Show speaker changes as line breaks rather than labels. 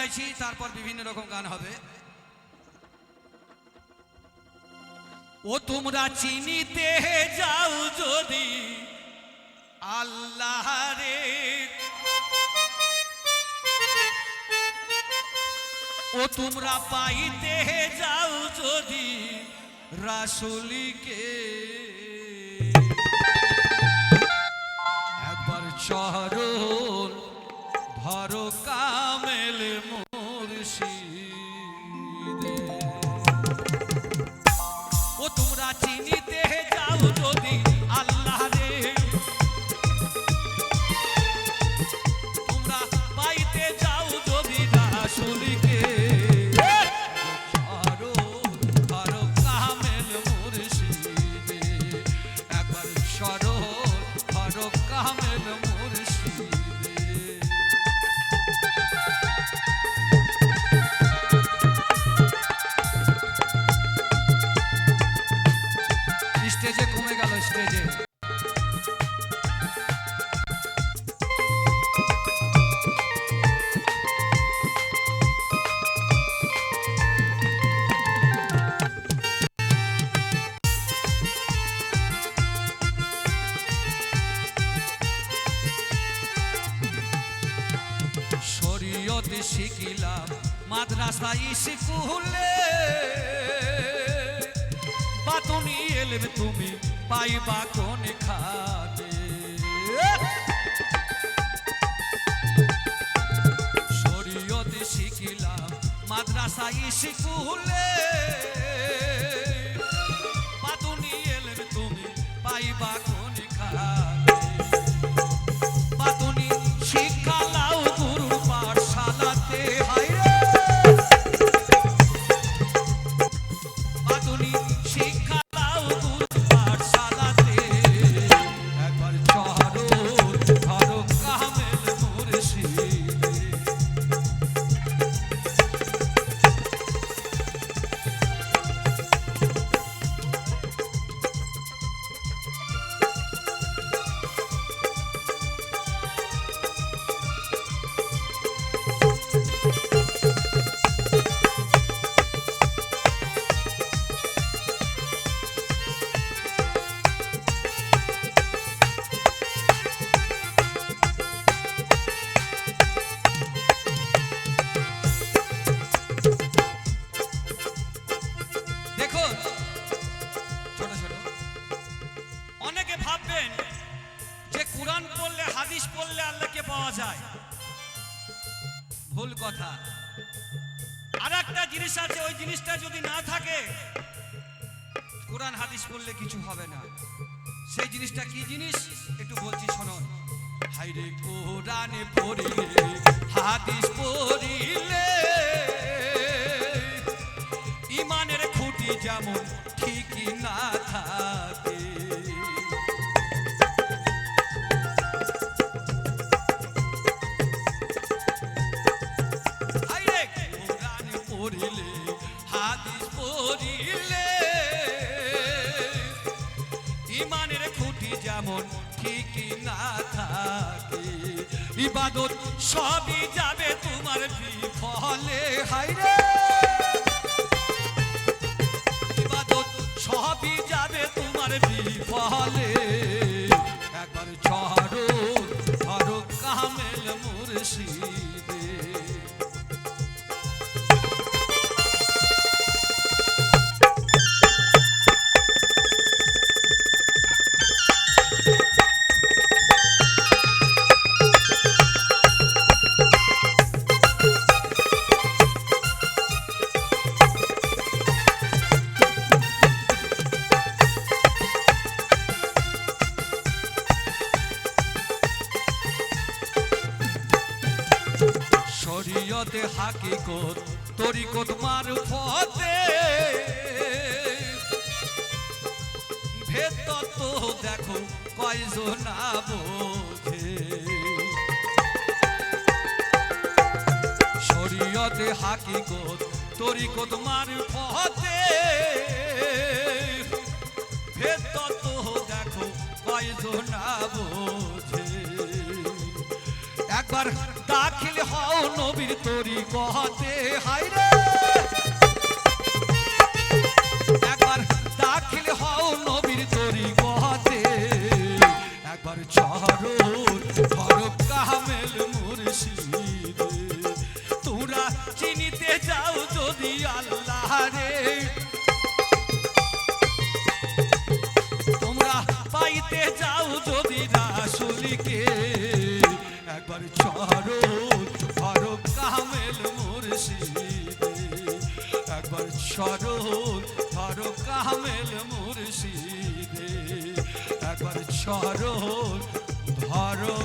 গাইছি, তারপর বিভিন্ন রকম গান হবে। ও তোমরা চিনিতে যাও যদি আল্লাহ রে ও তোমরা পাইতে যাও যদি রাসুলিকে। স্টেজে কমে গেল স্টেজে। মাদ্রাসা স্কুলে বাতুনি এলেম তুমি পাইবা কোন খানে শরীয়তে শিখিলাম মাদ্রাসা স্কুলে পাওয়া যায়। ভুল কথা। আর একটা জিনিস আছে, ওই জিনিসটা যদি না থাকে, কোরআন হাদিস পড়লে কিছু হবে না। সেই জিনিসটা কি জিনিস? একটু বলছি, শোনন। হাইরে কোরআনে পড়িলে, হাদিস পড়িলে খুঁটি যেমন ঠিকই না থাকে। ইবাদত সবই যাবে তোমার বিফলে। হাইরে ইবাদত সবই যাবে তোমার বিফলে। একবার ঝড়ো শরীয়তে হাকিকত, তরিকত মারফতে ভেদ তত্ত্ব দেখো কয়জন বোঝে শরীয়তে হাকিকত, তরিকত মারফতে ভেদ তত্ত্ব দেখো কয়জন বোঝে একবার দাখিল হও নবীর তরি কহতে হাইরে একবার চরো ধরো কামেল মুর্শিদে। একবার চরো ধরো কামেল মুর্শিদে। একবার চরো ধরো